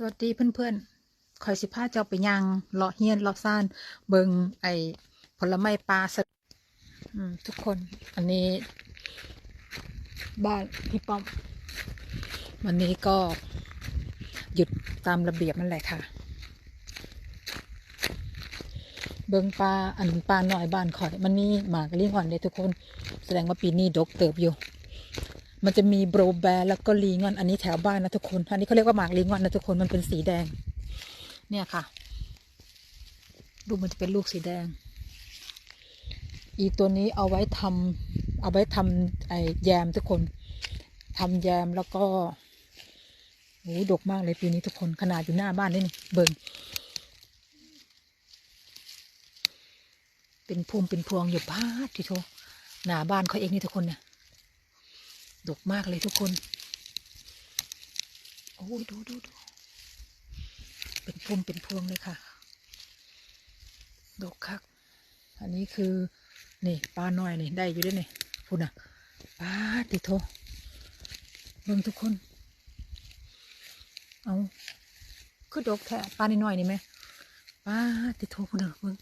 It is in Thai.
สวัสดีเพื่อนๆคอยสิพาเจ้าไปย่างเลาะเฮียนเลาะซ่าน เบิงไอผลไม้ปลาสดทุกคน อันนี้ บ้านพี่ป้อม วันนี้ก็หยุดตามระเบียบนั่นแหละค่ะ เบิงปลาอันปลาหน่อยบ้านข่อย มันมีหมากลิงอ่อนเลยทุกคน แสดงว่าปีนี้ดกเติบอยู่ มันจะมีโบรแบร์แล้วก็ลีงอน อันนี้แถวบ้านนะทุกคน อันนี้เขาเรียกว่าหมากลีงอนนะทุกคน มันเป็นสีแดง เนี่ยค่ะ ดูมันจะเป็นลูกสีแดง อีตัวนี้เอาไว้ทำเอาไว้ทำไอ้แยมทุกคนทำแยมแล้วก็โอ้ดกมากเลยปีนี้ทุกคน ขนาดอยู่หน้าบ้านนี่นี่ เบิ่งเป็นพุ่มเป็นพวงอยู่พาดที่โทหน้าบ้านเขาเองนี่ทุกคนเนี่ย ดกมากเลยทุกคน โอ้ยดูดูดู เป็นพุ่มเป็นพวงเลยค่ะ ดกคัก อันนี้คือนี่ปลาหน่อยนี่ได้อยู่ด้วยนี่พูดนะปลาติโทเบิ่งทุกคน เอาคือดกแท้ปลาหน่อยนี่ไหมปลาติโทพูดนะเบิ่ง